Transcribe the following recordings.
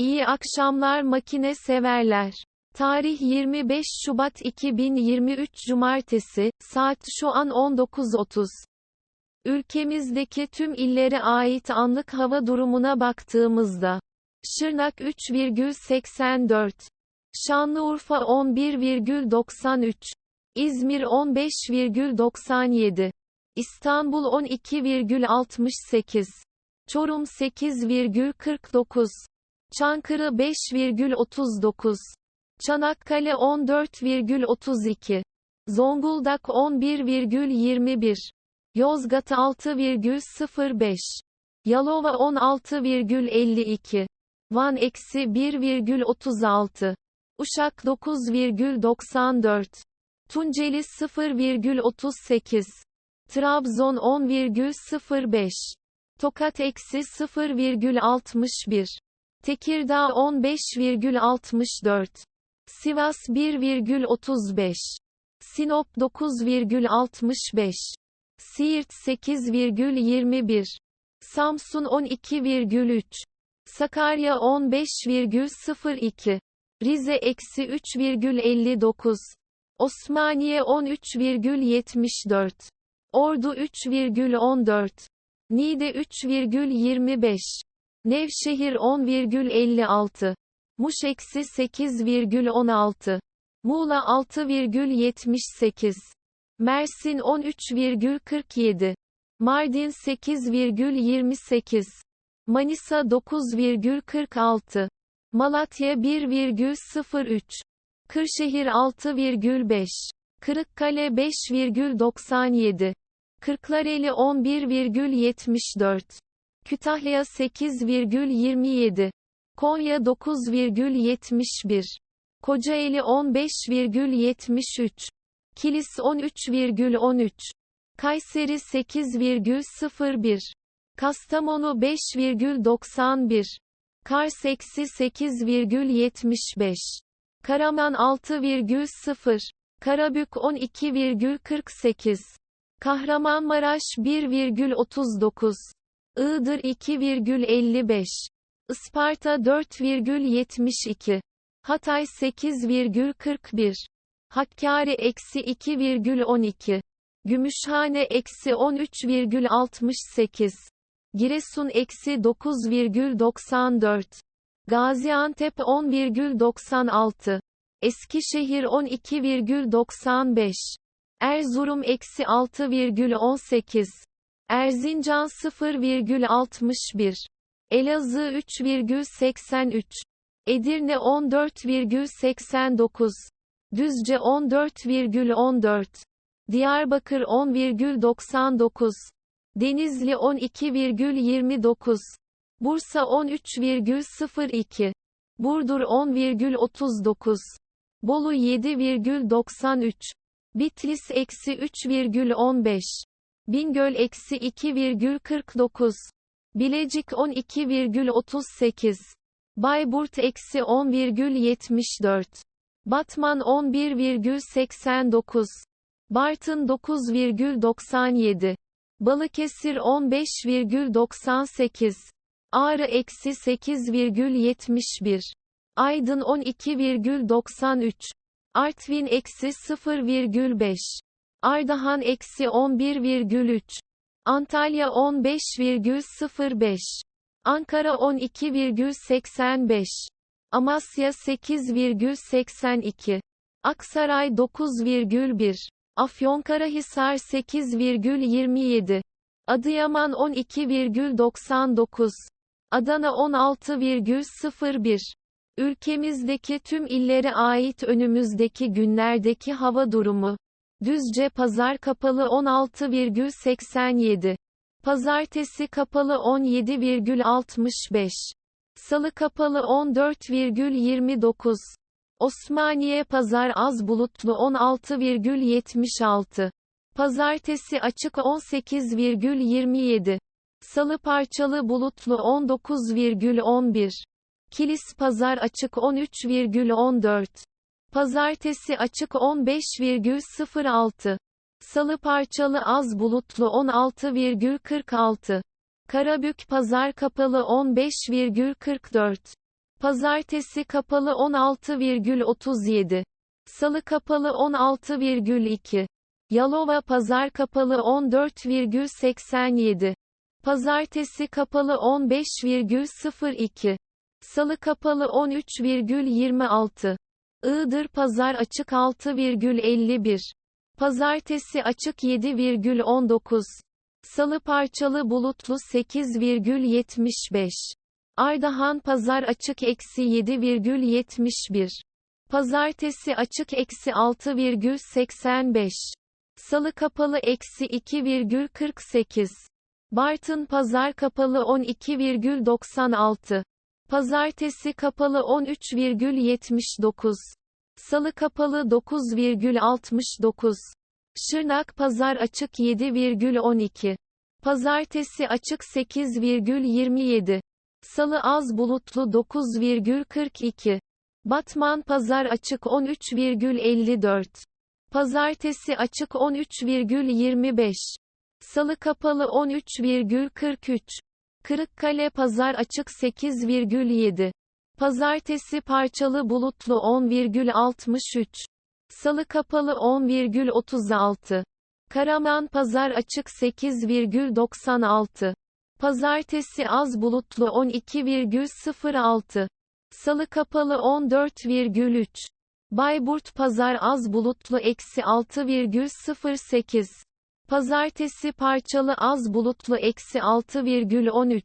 İyi akşamlar makine severler. Tarih 25 Şubat 2023 Cumartesi, saat şu an 19.30. Ülkemizdeki tüm illere ait anlık hava durumuna baktığımızda, Şırnak 3,84, Şanlıurfa 11,93, İzmir 15,97, İstanbul 12,68, Çorum 8,49, Çankırı 5,39, Çanakkale 14,32, Zonguldak 11,21, Yozgat 6,05, Yalova 16,52, Van eksi 1,36, Uşak 9,94, Tunceli 0,38, Trabzon 10,05, Tokat eksi 0,61, Tekirdağ 15,64, Sivas 1,35, Sinop 9,65, Siirt 8,21, Samsun 12,3, Sakarya 15,02, Rize eksi 3,59, Osmaniye 13,74, Ordu 3,14, Niğde 3,25, Nevşehir 10,56, Muş eksi 8,16, Muğla 6,78, Mersin 13,47, Mardin 8,28, Manisa 9,46, Malatya 1,03, Kırşehir 6,5, Kırıkkale 5,97, Kırklareli 11,74, Kütahya 8,27, Konya 9,71, Kocaeli 15,73, Kilis 13,13, Kayseri 8,01, Kastamonu 5,91, Kars eksi 8,75, Karaman 6,0, Karabük 12,48, Kahramanmaraş 1,39, Iğdır 2,55, Isparta 4,72, Hatay 8,41, Hakkari eksi 2,12, Gümüşhane eksi 13,68, Giresun eksi 9,94, Gaziantep 10,96, Eskişehir 12,95, Erzurum eksi 6,18, Erzincan 0,61, Elazığ 3,83, Edirne 14,89, Düzce 14,14, Diyarbakır 10,99, Denizli 12,29, Bursa 13,02, Burdur 10,39, Bolu 7,93, Bitlis eksi 3,15, Bingöl eksi 2,49, Bilecik 12,38, Bayburt eksi 10,74, Batman 11,89, Bartın 9,97, Balıkesir 15,98, Ağrı eksi 8,71, Aydın 12,93, Artvin eksi 0,5, Ardahan eksi 11,3, Antalya 15,05, Ankara 12,85, Amasya 8,82, Aksaray 9,1, Afyonkarahisar 8,27, Adıyaman 12,99, Adana 16,01, Ülkemizdeki tüm illere ait önümüzdeki günlerdeki hava durumu. Düzce Pazar kapalı 16,87. Pazartesi kapalı 17,65. Salı kapalı 14,29. Osmaniye Pazar az bulutlu 16,76. Pazartesi açık 18,27. Salı parçalı bulutlu 19,11. Kilis Pazar açık 13,14. Pazartesi açık 15,06. Salı parçalı az bulutlu 16,46. Karabük Pazar kapalı 15,44. Pazartesi kapalı 16,37. Salı kapalı 16,2. Yalova pazar kapalı 14,87. Pazartesi kapalı 15,02. Salı kapalı 13,26. Iğdır pazar açık 6,51. Pazartesi açık 7,19. Salı parçalı bulutlu 8,75. Ardahan pazar açık eksi 7,71. Pazartesi açık eksi 6,85. Salı kapalı eksi 2,48. Bartın pazar kapalı 12,96. Pazartesi kapalı 13,79. Salı kapalı 9,69. Şırnak pazar açık 7,12. Pazartesi açık 8,27. Salı az bulutlu 9,42. Batman pazar açık 13,54. Pazartesi açık 13,25. Salı kapalı 13,43. Kırıkkale pazar açık 8,7. Pazartesi parçalı bulutlu 10,63. Salı kapalı 10,36. Karaman pazar açık 8,96. Pazartesi az bulutlu 12,06. Salı kapalı 14,3. Bayburt pazar az bulutlu eksi 6,08. Pazartesi parçalı az bulutlu eksi 6,13.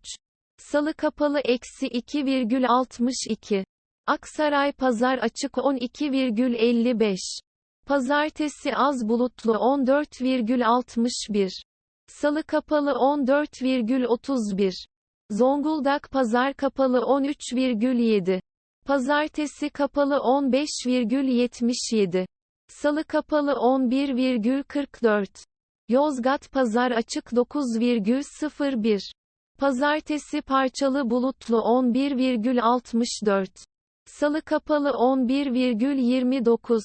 Salı kapalı eksi 2,62. Aksaray pazar açık 12,55. Pazartesi az bulutlu 14,61. Salı kapalı 14,31. Zonguldak pazar kapalı 13,7. Pazartesi kapalı 15,77. Salı kapalı 11,44. Yozgat pazar açık 9,01. Pazartesi parçalı bulutlu 11,64. Salı kapalı 11,29.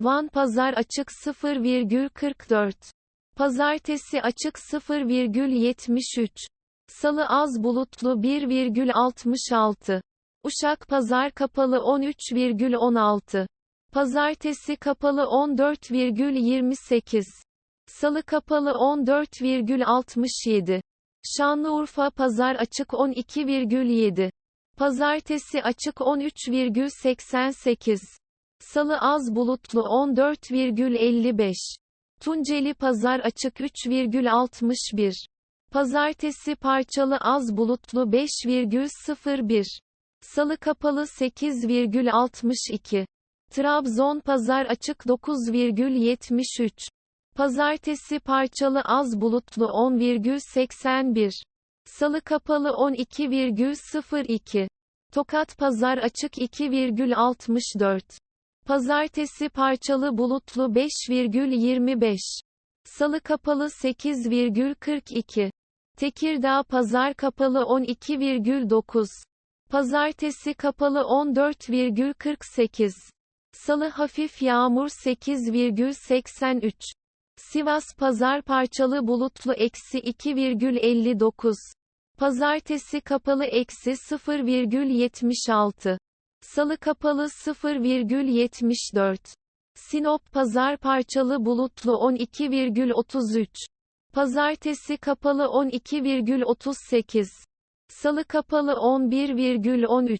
Van pazar açık 0,44. Pazartesi açık 0,73. Salı az bulutlu 1,66. Uşak pazar kapalı 13,16. Pazartesi kapalı 14,28. Salı kapalı 14,67. Şanlıurfa pazar açık 12,7. Pazartesi açık 13,88. Salı az bulutlu 14,55. Tunceli pazar açık 3,61. Pazartesi parçalı az bulutlu 5,01. Salı kapalı 8,62. Trabzon pazar açık 9,73. Pazartesi parçalı az bulutlu 10,81. Salı kapalı 12,02. Tokat pazar açık 2,64. Pazartesi parçalı bulutlu 5,25. Salı kapalı 8,42. Tekirdağ pazar kapalı 12,9. Pazartesi kapalı 14,48. Salı hafif yağmur 8,83. Sivas pazar parçalı bulutlu eksi 2,59. Pazartesi kapalı eksi 0,76. Salı kapalı 0,74. Sinop pazar parçalı bulutlu 12,33. Pazartesi kapalı 12,38. Salı kapalı 11,13.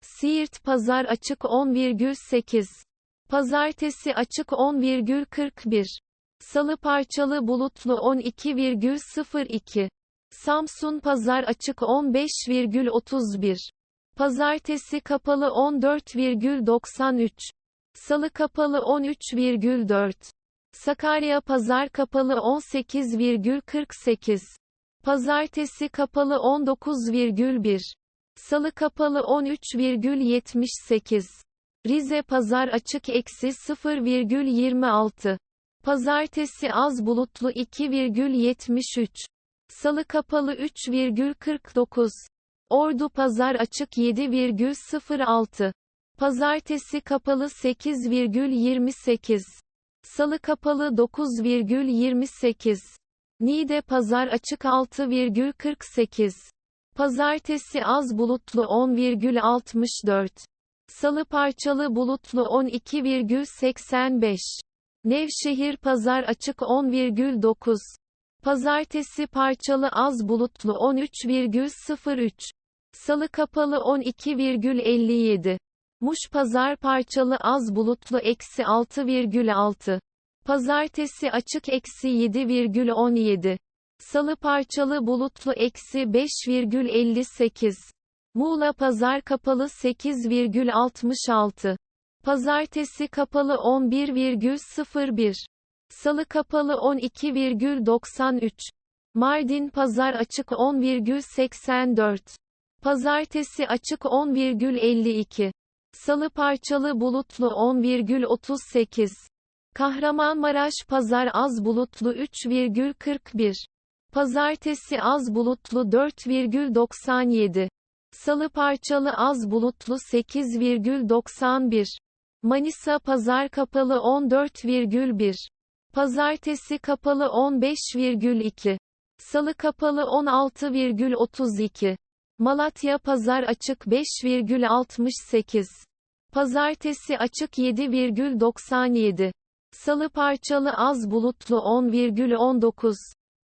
Siirt pazar açık 10,8. Pazartesi açık 10,41. Salı parçalı bulutlu 12,02. Samsun pazar açık 15,31. Pazartesi kapalı 14,93. Salı kapalı 13,4. Sakarya pazar kapalı 18,48. Pazartesi kapalı 19,1. Salı kapalı 13,78. Rize pazar açık eksi 0,26. Pazartesi az bulutlu 2,73. Salı kapalı 3,49. Ordu pazar açık 7,06. Pazartesi kapalı 8,28. Salı kapalı 9,28. Niğde pazar açık 6,48. Pazartesi az bulutlu 10,64. Salı parçalı bulutlu 12,85. Nevşehir pazar açık 10,9. Pazartesi parçalı az bulutlu 13,03. Salı kapalı 12,57. Muş pazar parçalı az bulutlu eksi 6,6. Pazartesi açık eksi 7,17. Salı parçalı bulutlu eksi 5,58. Muğla pazar kapalı 8,66. Pazartesi kapalı 11,01. Salı kapalı 12,93. Mardin pazar açık 10,84. Pazartesi açık 10,52. Salı parçalı bulutlu 10,38. Kahramanmaraş pazar az bulutlu 3,41. Pazartesi az bulutlu 4,97. Salı parçalı az bulutlu 8,91. Manisa pazar kapalı 14,1. Pazartesi kapalı 15,2. Salı kapalı 16,32. Malatya pazar açık 5,68. Pazartesi açık 7,97. Salı parçalı az bulutlu 10,19.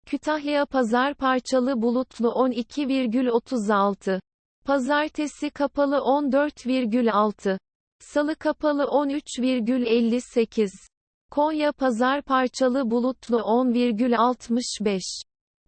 Kütahya pazar parçalı bulutlu 12,36. Pazartesi kapalı 14,6. Salı kapalı 13,58. Konya pazar parçalı bulutlu 10,65.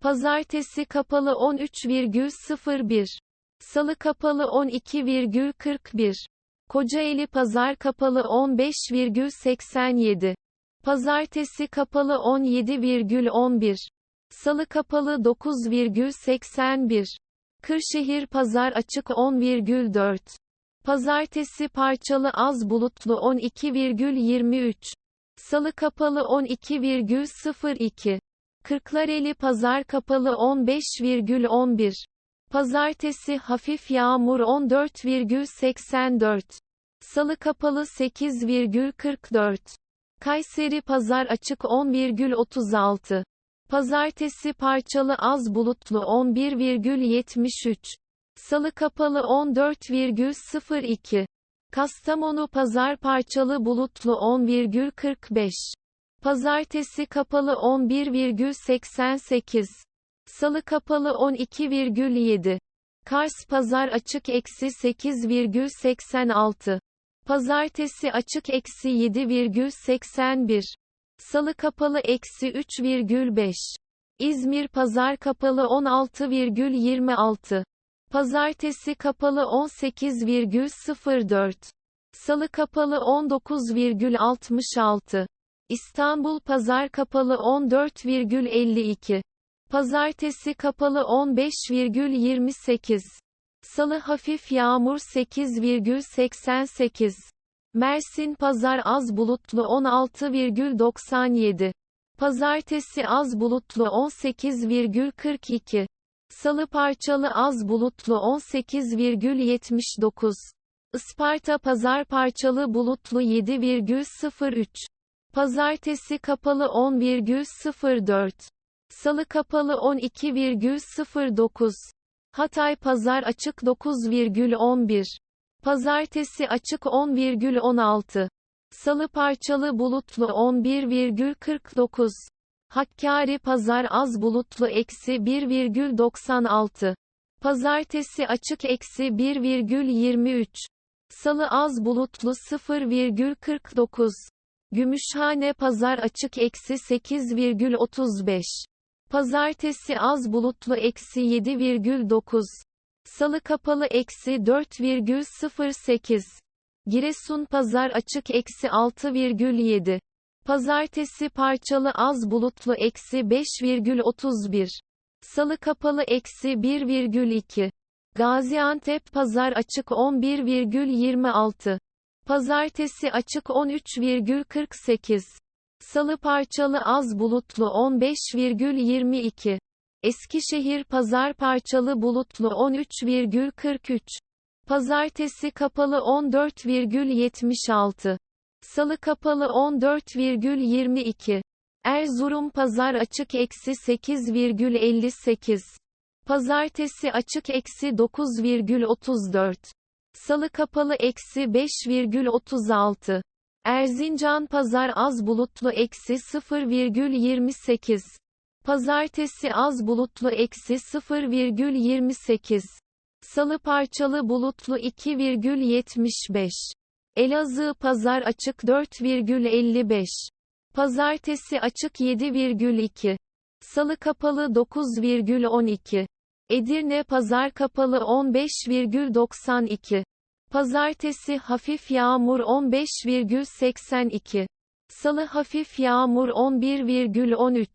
Pazartesi kapalı 13,01. Salı kapalı 12,41. Kocaeli pazar kapalı 15,87. Pazartesi kapalı 17,11. Salı kapalı 9,81. Kırşehir pazar açık 10,4. Pazartesi parçalı az bulutlu 12,23. Salı kapalı 12,02. Kırklareli pazar kapalı 15,11. Pazartesi hafif yağmur 14,84. Salı kapalı 8,44. Kayseri pazar açık 10,36. Pazartesi parçalı az bulutlu 11,73. Salı kapalı 14,02. Kastamonu pazar parçalı bulutlu 10,45. Pazartesi kapalı 11,88. Salı kapalı 12,7. Kars pazar açık eksi 8,86. Pazartesi açık eksi 7,81. Salı kapalı eksi 3,5. İzmir pazar kapalı 16,26. Pazartesi kapalı 18,04. Salı kapalı 19,66. İstanbul pazar kapalı 14,52. Pazartesi kapalı 15,28. Salı hafif yağmur 8,88. Mersin pazar az bulutlu 16,97. Pazartesi az bulutlu 18,42. Salı parçalı az bulutlu 18,79. Isparta pazar parçalı bulutlu 7,03. Pazartesi kapalı 10,04. Salı kapalı 12,09. Hatay pazar açık 9,11. Pazartesi açık 10,16. Salı parçalı bulutlu 11,49. Hakkari pazar az bulutlu eksi 1,96. Pazartesi açık eksi 1,23. Salı az bulutlu 0,49. Gümüşhane pazar açık eksi 8,35. Pazartesi az bulutlu eksi 7,9. Salı kapalı eksi 4,08. Giresun pazar açık eksi 6,7. Pazartesi parçalı az bulutlu eksi 5,31. Salı kapalı eksi 1,2. Gaziantep pazar açık 11,26. Pazartesi açık 13,48. Salı parçalı az bulutlu 15,22. Eskişehir pazar parçalı bulutlu 13,43. Pazartesi kapalı 14,76. Salı kapalı 14,22. Erzurum pazar açık eksi 8,58. Pazartesi açık eksi 9,34. Salı kapalı eksi 5,36. Erzincan pazar az bulutlu eksi 0,28. Pazartesi az bulutlu eksi 0,28. Salı parçalı bulutlu 2,75. Elazığ pazar açık 4,55. Pazartesi açık 7,2. Salı kapalı 9,12. Edirne pazar kapalı 15,92. Pazartesi hafif yağmur 15,82. Salı hafif yağmur 11,13.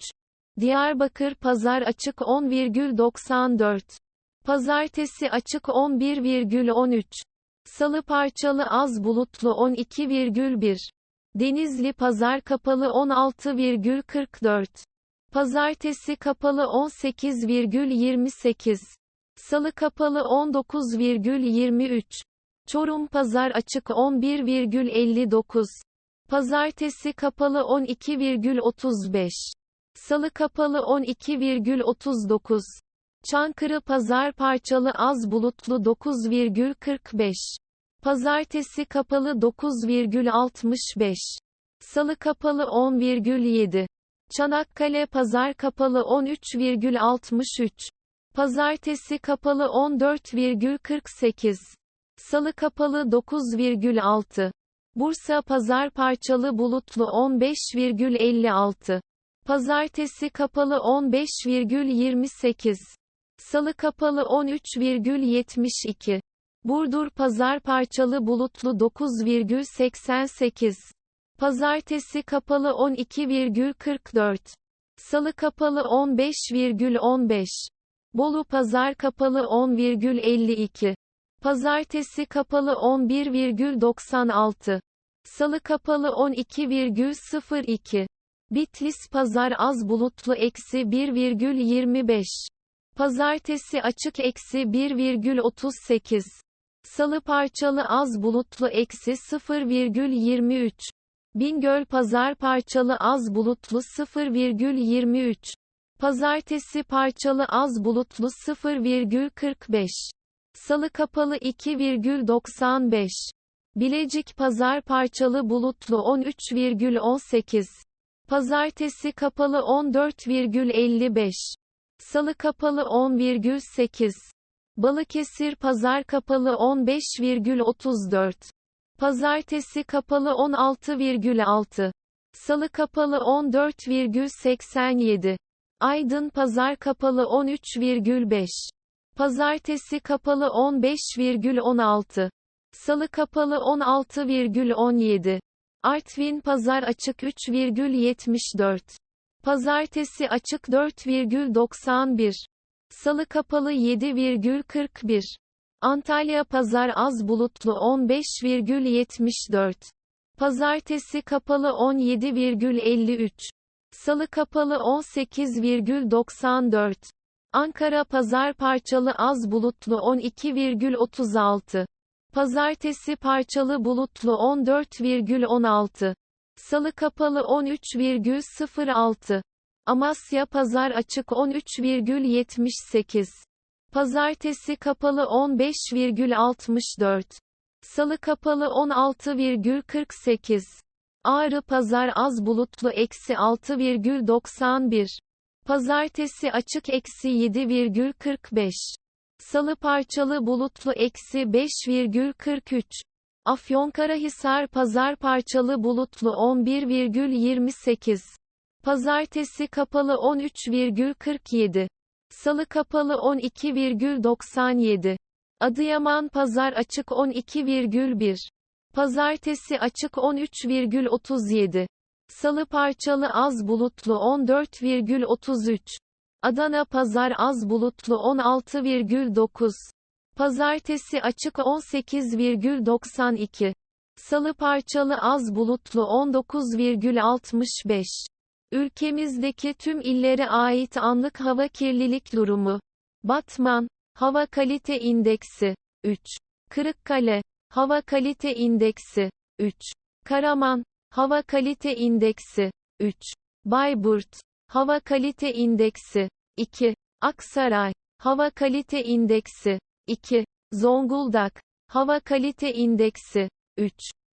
Diyarbakır pazar açık 10,94. Pazartesi açık 11,13. Salı parçalı az bulutlu 12,1. Denizli pazar kapalı 16,44. Pazartesi kapalı 18,28. Salı kapalı 19,23. Çorum pazar açık 11,59. Pazartesi kapalı 12,35. Salı kapalı 12,39. Çankırı pazar parçalı az bulutlu 9,45. Pazartesi kapalı 9,65. Salı kapalı 10,7. Çanakkale pazar kapalı 13,63. Pazartesi kapalı 14,48. Salı kapalı 9,6. Bursa pazar parçalı bulutlu 15,56. Pazartesi kapalı 15,28. Salı kapalı 13,72. Burdur pazar parçalı bulutlu 9,88. Pazartesi kapalı 12,44. Salı kapalı 15,15. Bolu pazar kapalı 10,52. Pazartesi kapalı 11,96. Salı kapalı 12,02. Bitlis pazar az bulutlu eksi 1,25. Pazartesi açık eksi 1,38. Salı parçalı az bulutlu eksi 0,23. Bingöl pazar parçalı az bulutlu 0,23. Pazartesi parçalı az bulutlu 0,45. Salı kapalı 2,95. Bilecik pazar parçalı bulutlu 13,18. Pazartesi kapalı 14,55. Salı kapalı 10,8. Balıkesir pazar kapalı 15,34. Pazartesi kapalı 16,6. Salı kapalı 14,87. Aydın pazar kapalı 13,5. Pazartesi kapalı 15,16. Salı kapalı 16,17. Artvin pazar açık 3,74. Pazartesi açık 4,91. Salı kapalı 7,41. Antalya pazar az bulutlu 15,74. Pazartesi kapalı 17,53. Salı kapalı 18,94. Ankara pazar parçalı az bulutlu 12,36. Pazartesi parçalı bulutlu 14,16. Salı kapalı 13,06. Amasya pazar açık 13,78. Pazartesi kapalı 15,64. Salı kapalı 16,48. Ağrı pazar az bulutlu eksi 6,91. Pazartesi açık eksi 7,45. Salı parçalı bulutlu eksi 5,43. Afyonkarahisar pazar parçalı bulutlu 11,28. Pazartesi kapalı 13,47. Salı kapalı 12,97. Adıyaman pazar açık 12,1. Pazartesi açık 13,37. Salı parçalı az bulutlu 14,33. Adana pazar az bulutlu 16,9. Pazartesi açık 18,92. Salı parçalı az bulutlu 19,65. Ülkemizdeki tüm illere ait anlık hava kirlilik durumu. Batman, Hava Kalite İndeksi, 3. Kırıkkale, Hava Kalite İndeksi, 3. Karaman, Hava Kalite İndeksi, 3. Bayburt, Hava Kalite İndeksi, 2. Aksaray, Hava kalite indeksi 2. Zonguldak Hava kalite indeksi 3.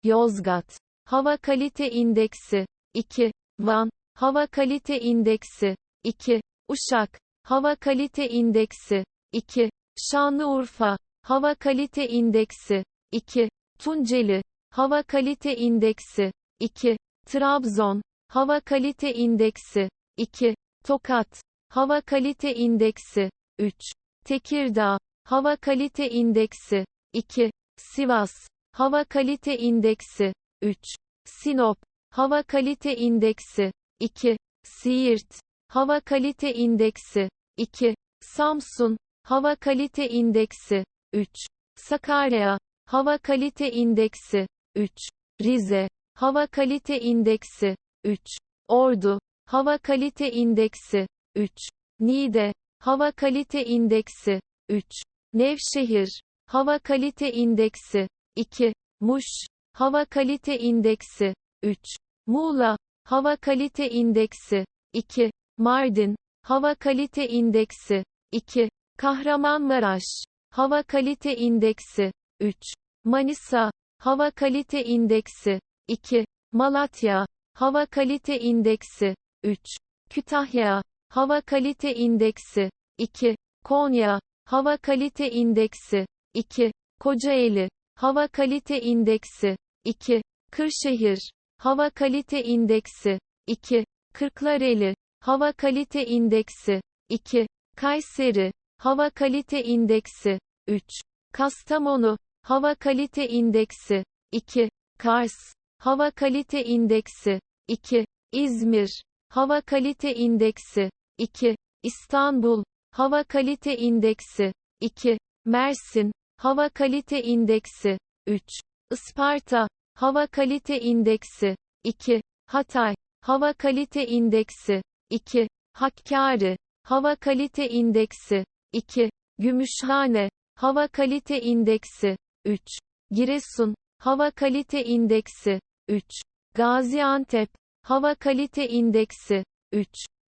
Yozgat Hava kalite indeksi 2. Van Hava kalite indeksi 2. Uşak Hava kalite indeksi 2. Şanlıurfa Hava kalite indeksi 2. Tunceli Hava kalite indeksi 2. Trabzon Hava kalite indeksi 2. Tokat Hava kalite indeksi 3. Tekirdağ Hava kalite indeksi 2. Sivas Hava kalite indeksi 3. Sinop Hava kalite indeksi 2. Siirt Hava kalite indeksi 2. Samsun Hava kalite indeksi 3. Sakarya Hava kalite indeksi 3. Rize Hava kalite indeksi 3. Ordu Hava kalite indeksi 3. Niğde Hava kalite indeksi 3. Nevşehir Hava kalite indeksi 2. Muş Hava kalite indeksi 3. Muğla Hava kalite indeksi 2. Mardin Hava kalite indeksi 2. Kahramanmaraş Hava kalite indeksi 3. Manisa Hava kalite indeksi 2. Malatya Hava kalite indeksi 3. Kütahya Hava kalite indeksi 2. Konya Hava kalite indeksi 2. Kocaeli Hava kalite indeksi 2. Kırşehir Hava kalite indeksi 2. Kırklareli Hava kalite indeksi 2. Kayseri Hava kalite indeksi 3. Kastamonu Hava kalite indeksi 2. Kars Hava kalite indeksi 2. İzmir Hava kalite indeksi 2. İstanbul Hava kalite indeksi 2. Mersin Hava kalite indeksi 3. Isparta Hava kalite indeksi 2. Hatay Hava kalite indeksi 2. Hakkari Hava kalite indeksi 2. Gümüşhane Hava kalite indeksi 3. Giresun Hava kalite indeksi 3. Gaziantep Hava kalite indeksi 3.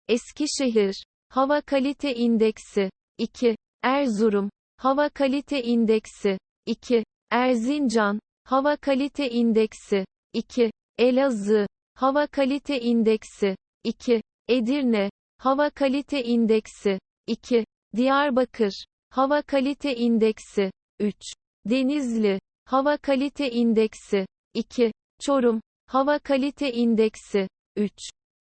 Eskişehir Hava kalite indeksi. 2. Erzurum. Hava kalite indeksi. 2. Erzincan. Hava kalite indeksi. 2. Elazığ. Hava kalite indeksi. 2. Edirne. Hava kalite indeksi. 2. Diyarbakır. Hava kalite indeksi. 3. Denizli. Hava kalite indeksi. 2. Çorum. Hava kalite indeksi. 3.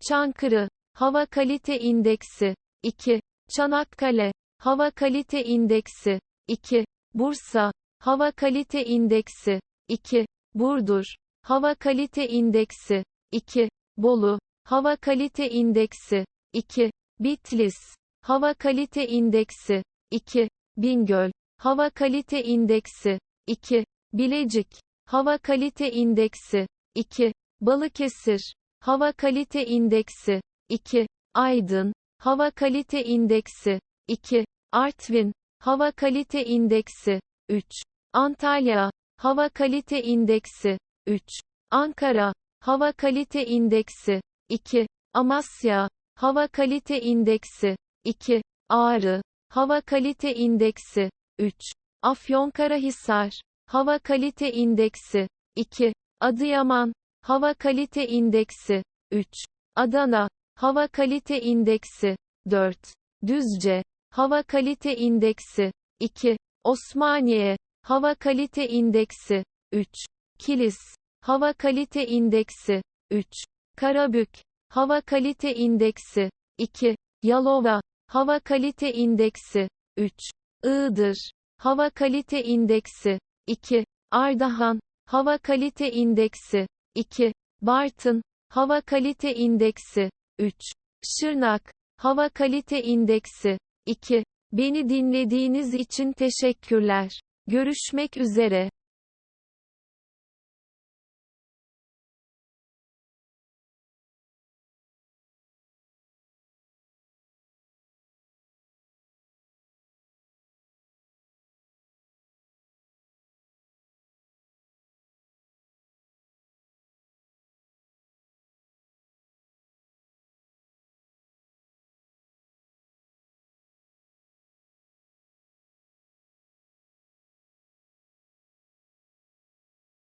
Çankırı. Hava kalite indeksi 2. Çanakkale Hava kalite indeksi 2. Bursa Hava kalite indeksi 2. Burdur Hava kalite indeksi 2. Bolu Hava kalite indeksi 2. Bitlis Hava kalite indeksi 2. Bingöl Hava kalite indeksi 2. Bilecik Hava kalite indeksi 2. Balıkesir Hava kalite indeksi 2. Aydın Hava kalite indeksi 2. Artvin Hava kalite indeksi 3. Antalya Hava kalite indeksi 3. Ankara Hava kalite indeksi 2. Amasya Hava kalite indeksi 2. Ağrı Hava kalite indeksi 3. Afyonkarahisar Hava kalite indeksi 2. Adıyaman Hava kalite indeksi 3. Adana Hava kalite indeksi 4. Düzce Hava kalite indeksi 2. Osmaniye Hava kalite indeksi 3. Kilis Hava kalite indeksi 3. Karabük Hava kalite indeksi 2. Yalova Hava kalite indeksi 3. Iğdır Hava kalite indeksi 2. Ardahan Hava kalite indeksi 2. Bartın Hava kalite indeksi 3. Şırnak Hava kalite indeksi 2. Beni dinlediğiniz için teşekkürler. Görüşmek üzere.